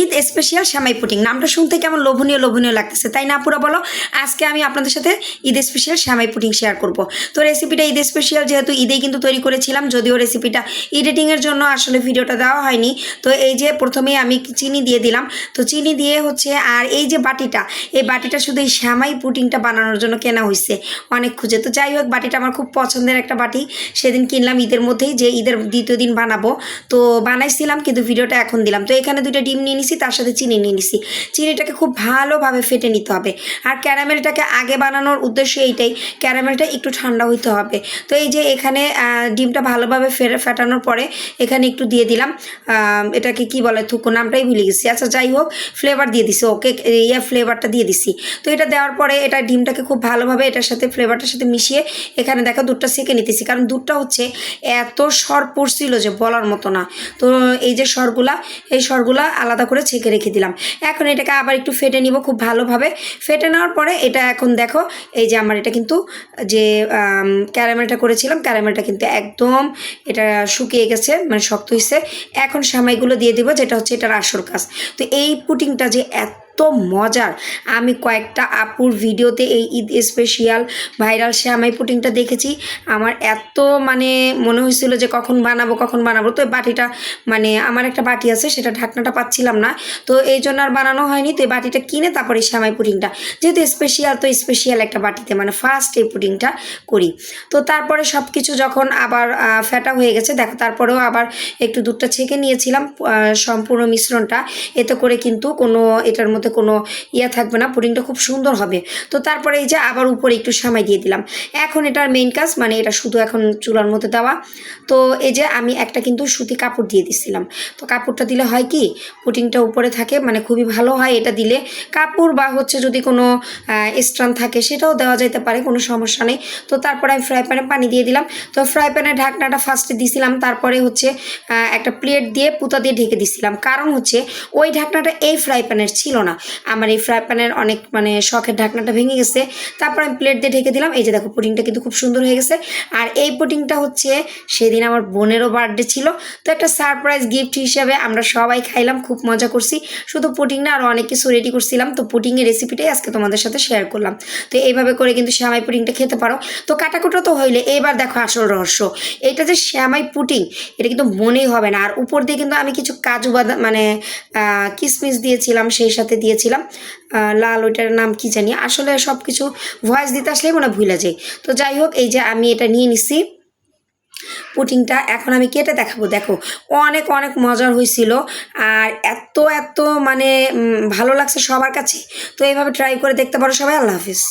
Eid special শ্যামাই putting নামটা শুনতে কেমন লোভনীয় লোভনীয় লাগতেছে, তাই না পুরো বলো? আজকে আমি আপনাদের সাথে ঈদ স্পেশাল শ্যামাই পুটিং শেয়ার করব। তো রেসিপিটা ঈদ স্পেশাল যেহেতু ঈদেই কিন্তু তৈরি করেছিলাম, যদিও রেসিপিটা এডিটিংয়ের জন্য আসলে ভিডিওটা দেওয়া হয়নি। তো এই যে প্রথমেই আমি চিনি দিয়ে দিলাম, তো চিনি দিয়ে হচ্ছে আর এই যে বাটিটা, এই বাটিটা শুধু এই শ্যামাই পুটিংটা বানানোর জন্য কেনা হয়েছে অনেক খুঁজে। তো যাই হোক, বাটিটা আমার খুব পছন্দের একটা বাটি। সেদিন কিনলাম ঈদের মধ্যেই, যে ঈদের দ্বিতীয় দিন বানাবো। তো বানাইছিলাম, কিন্তু ভিডিওটা এখন দিলাম। তো এখানে দুইটা ডিম নিয়ে নিছি, তার সাথে চিনি নিয়ে নিছি। চিনিটাকে খুব ভালোভাবে ফেটে নিতে হবে। আর ক্যারামেলটাকে আগে বানানোর উদ্দেশ্য এইটাই, ক্যারামেলটা একটু ঠান্ডা হইতে হবে। তো এই যে এখানে ডিমটা ভালোভাবে ফেরে, ফেটানোর পরে এখানে একটু দিয়ে দিলাম। এটাকে কি বলে, থুকো নামটাই ভুলে গেছি। আচ্ছা যাই হোক ফ্লেভার দিয়ে দিছি। ওকে ইয়ে ফ্লেভারটা দিয়ে দিছি। তো এটা দেওয়ার পরে এটা ডিমটাকে খুব ভালোভাবে এটার সাথে ফ্লেভারটার সাথে মিশিয়ে এখানে দেখো দুধটা সেকে নিতেছি। কারণ দুধটা হচ্ছে এত সর পড়ছিল যে বলার মতো না। তো এই যে সরগুলা, এই সরগুলা আলাদা ছেঁকে রেখে দিলাম। এখন এটাকে আবার একটু ফেটে নিব খুব ভালোভাবে। ফেটে নেওয়ার পরে এটা এখন দেখো, এই যে আমার এটা কিন্তু যে ক্যারামেলটা করেছিলাম, ক্যারামেলটা কিন্তু একদম এটা শুকিয়ে গেছে মানে শক্ত হয়েছে এখন সামাইগুলো দিয়ে দিব, যেটা হচ্ছে এটার আসর কাজ। তো এই পুটিংটা যে এত মজার। আমি কয়েকটা আপুর ভিডিওতে এই ঈদ স্পেশিয়াল ভাইরাল শ্যামাই পুটিংটা দেখেছি। আমার এত মানে মনে হয়েছিল যে কখন বানাবো কখন বানাবো। তো বাটিটা মানে আমার একটা বাটি আছে, সেটা ঢাকনাটা পাচ্ছিলাম না। তো এই জন্য আর বানানো হয়নি। তো এই বাটিটা কিনে তারপরে শ্যামাই পুডিংটা যেহেতু স্পেশিয়াল তো স্পেশিয়াল একটা বাটিতে মানে ফার্স্ট এই পুডিংটা করি। তো তারপরে সব কিছু যখন আবার ফেটা হয়ে গেছে, দেখো, তারপরেও আবার একটু দুধটা ছেঁকে নিয়েছিলাম সম্পূর্ণ মিশ্রণটা। এতে করে কিন্তু কোনো এটার মধ্যে কোনো ইয়ে থাকবে না, পুডিংটা খুব সুন্দর হবে। তো তারপরে এই যে আবার উপরে একটু সামাই দিয়ে দিলাম। এখন এটার মেইন কাজ মানে এটা শুধু এখন চুলার মধ্যে দেওয়া। তো এই যে আমি একটা কিন্তু সুতি কাপড় দিয়ে দিছিলাম। তো কাপড়টা দিলে হয় কি পুটিংটা উপরে থাকে মানে খুবই ভালো হয় এটা দিলে। কাপড় বা হচ্ছে যদি কোনো স্ট্রান থাকে সেটাও দেওয়া যেতে পারে, কোনো সমস্যা নেই। তো তারপরে আমি ফ্রাই প্যানে পানি দিয়ে দিলাম। তো ফ্রাই প্যানের ঢাকনাটা ফার্স্টে দিছিলাম, তারপরে হচ্ছে একটা প্লেট দিয়ে পুতা দিয়ে ঢেকে দিছিলাম। কারণ হচ্ছে ওই ঢাকনাটা এই ফ্রাই প্যানের ছিল না। আমার এই ফ্রাই প্যানের অনেক মানে শখের ঢাকনাটা ভেঙে গেছে। তারপর আমি প্লেট দিয়ে ঢেকে দিলাম। এই যে দেখো পুডিংটা কিন্তু খুব সুন্দর হয়ে গেছে। আর এই পুটিংটা হচ্ছে সেদিন আমার বোনেরও বার্থডে ছিল। তো একটা সারপ্রাইজ গিফট হিসাবে আমরা সবাই খাইলাম, খুব মজা করছি। শুধু পুডিং না আরও অনেক কিছু রেডি করছিলাম। তো পুডিংয়ের রেসিপিটাই আজকে তোমাদের সাথে শেয়ার করলাম। তো এইভাবে করে কিন্তু শ্যামাই পুডিংটা খেতে পারো। তো কাটাকুটো তো হইলে, এবার দেখো আসল রহস্য। এটা যে শ্যামাই পুডিং এটা কিন্তু মনেই হবে না। আর উপর দিয়ে কিন্তু আমি কিছু কাজু বাদাম মানে কিশমিশ দিয়েছিলাম, সেই সাথে দিয়েছিলাম। লাল ওইটার নাম কি জানি? আসলে সব কিছু ভয়েস দিতে আসলেই মনে ভুলে যাই। তো যাই হোক, এই যে আমি এটা নিয়ে নিছি। পুটিংটা এখন আমি কেটে দেখাবো। দেখো, অনেক অনেক মজার হয়েছিল। আর এত এত মানে ভালো লাগছে সবার কাছে। তো এইভাবে ট্রাই করে দেখতে পারো সবাই। আল্লাহ হাফিজ।